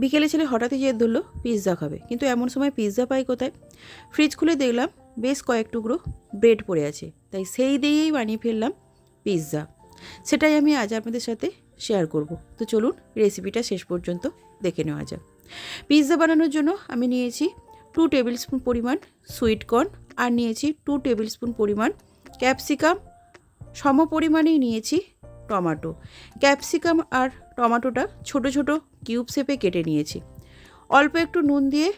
বিকেলে ছেলে হঠাৎই জেদ ধরলো পিৎজা খাবে। কিন্তু এমন সময় পিৎজা পাই কোথায়? ফ্রিজ খুলে দেখলাম বেশ কয়েক টুকরো ব্রেড পড়ে আছে। তাই সেই দিয়েই বানিয়ে ফেললাম পিৎজা সেটাই আমি আজ আপনাদের সাথে শেয়ার করব। তো চলুন রেসিপিটা শেষ পর্যন্ত দেখে নেওয়া যাক। পিৎজা বানানোর জন্য আমি নিয়েছি টু টেবিল স্পুন পরিমাণ সুইট কর্ন আর নিয়েছি টু টেবিল স্পুন পরিমাণ ক্যাপসিকাম সম পরিমাণেই নিয়েছি টমাটো। ক্যাপসিকাম আর টমাটোটা ছোট ছোট কিউব শেপে কেটে নিয়েছি। অল্প একটু নুন দিয়ে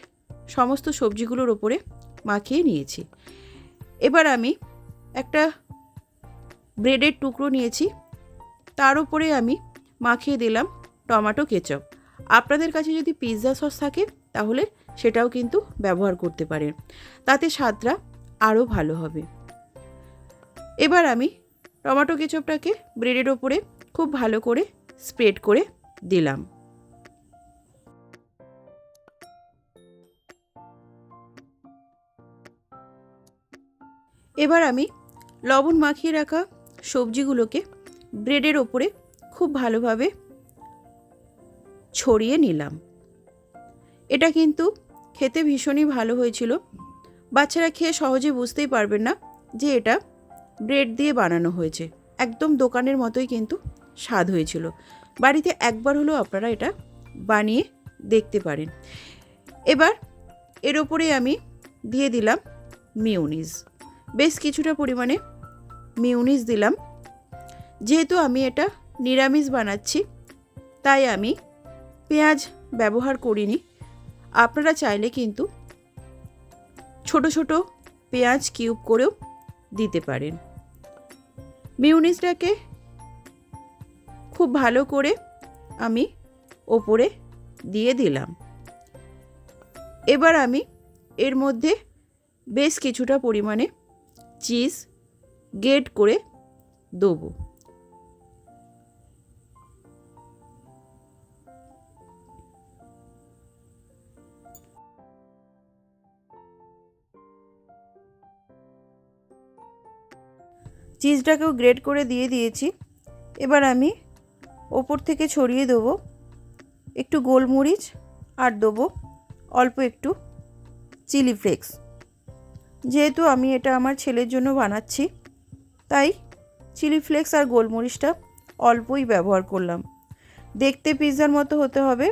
সমস্ত সবজিগুলোর ওপরে মাখিয়ে নিয়েছি। এবার আমি একটা ব্রেডের টুকরো নিয়েছি। তার উপরে আমি মাখিয়ে দিলাম টমেটো কেচপ। আপনাদের কাছে যদি পিৎজা সস থাকে, তাহলে সেটাও কিন্তু ব্যবহার করতে পারেন। তাতে স্বাদটা আরও ভালো হবে। এবার আমি টমেটো কেচপটাকে ব্রেডের ওপরে খুব ভালো করে স্প্রেড করে দিলাম। এবার আমি লবণ মাখিয়ে রাখা সবজিগুলোকে ব্রেডের ওপরে খুব ভালোভাবে ছড়িয়ে নিলাম। এটা কিন্তু খেতে ভীষণই ভালো হয়েছিল। বাচ্চারা খেয়ে সহজে বুঝতেই পারবেন না যে এটা ব্রেড দিয়ে বানানো হয়েছে। একদম দোকানের মতোই কিন্তু স্বাদ হয়েছিল। বাড়িতে একবার হলেও আপনারা এটা বানিয়ে দেখতে পারেন। এবার এর ওপরে আমি দিয়ে দিলাম মিউনিস বেশ কিছুটা পরিমাণে মিউনিস দিলাম। যেহেতু আমি এটা নিরামিষ বানাচ্ছি, তাই আমি পেঁয়াজ ব্যবহার করিনি। আপনারা চাইলে কিন্তু ছোট ছোট পেঁয়াজ কিউব করেও দিতে পারেন। মিউনিসটাকে খুব ভালো করে আমি ওপরে দিয়ে দিলাম। এবার আমি এর মধ্যে বেশ কিছুটা পরিমাণে চিজ গেট করে দেবো। চিজটাকেও গ্রেট করে দিয়ে দিয়েছি। এবার আমি ওপর থেকে ছড়িয়ে দেবো। একটু গোলমরিচ আর দেবো অল্প একটু চিলি ফ্লেক্স। যেহেতু আমি এটা আমার ছেলের জন্য বানাচ্ছি, তাই চিলি ফ্লেক্স আর গোলমরিচটা অল্পই ব্যবহার করলাম। দেখতে পিৎজার মতো হতে হবে,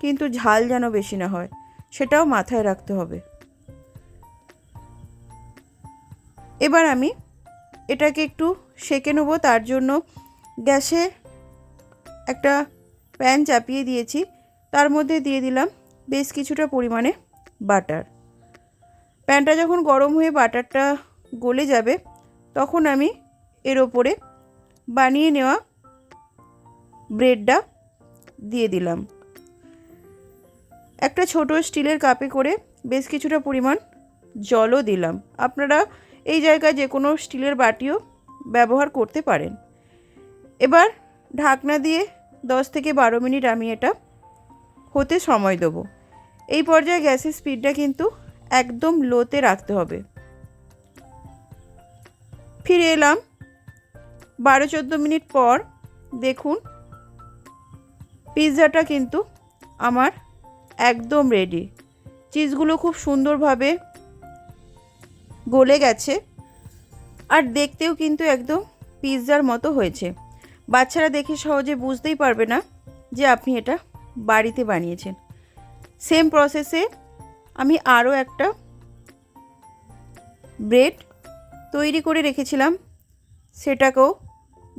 কিন্তু ঝাল যেন বেশি না হয়, সেটাও মাথায় রাখতে হবে। এবার আমি এটাকে একটু সেঁকে নেব, তার জন্য গ্যাসে একটা প্যান চাপিয়ে দিয়েছি। তার মধ্যে দিয়ে দিলাম বেশ কিছুটা পরিমাণে বাটার। প্যানটা যখন গরম হয়ে বাটারটা গলে যাবে, তখন আমি এর ওপরে বানিয়ে নেওয়া ব্রেডটা দিয়ে দিলাম। একটা ছোট স্টিলের কাপে করে বেশ কিছুটা পরিমাণ জলও দিলাম। আপনারা এই জায়গায় যে কোনো স্টিলের বাটিও ব্যবহার করতে পারেন। এবার ঢাকনা দিয়ে দশ থেকে বারো মিনিট আমি এটা হতে সময় দেবো। এই পর্যায়ে গ্যাসের স্পিডটা কিন্তু একদম লোতে রাখতে হবে। ফিরে এলাম। বারো চোদ্দ মিনিট পর দেখুন, পিৎজাটা কিন্তু আমার একদম রেডি চিজগুলো খুব সুন্দরভাবে গলে গেছে। আর দেখতেও কিন্তু একদম পিৎজার মতো হয়েছে। বাচ্চারা দেখে সহজে বুঝতেই পারবে না যে আপনি এটা বাড়িতে বানিয়েছেন। সেম প্রসেসে আমি আরও একটা ব্রেড তৈরি করে রেখেছিলাম, সেটাকেও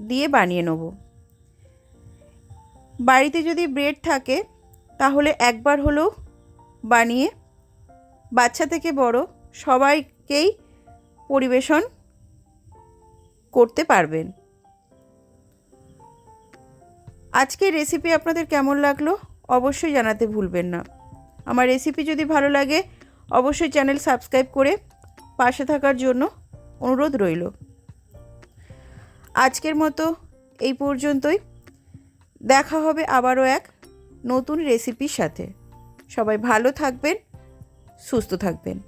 দিয়ে বানিয়ে নেব। বাড়িতে যদি ব্রেড থাকে, তাহলে একবার হলেও বানিয়ে বাচ্চা থেকে বড় সবাইকেই পরিবেশন করতে পারবেন। আজকের রেসিপি আপনাদের কেমন লাগল অবশ্যই জানাতে ভুলবেন না। আমার রেসিপি যদি ভালো লাগে, অবশ্যই চ্যানেল সাবস্ক্রাইব করে পাশে থাকার জন্য অনুরোধ রইল। আজকের মতো এই পর্যন্তই। দেখা হবে আবারও এক নতুন রেসিপির সাথে। সবাই ভালো থাকবেন, সুস্থ থাকবেন।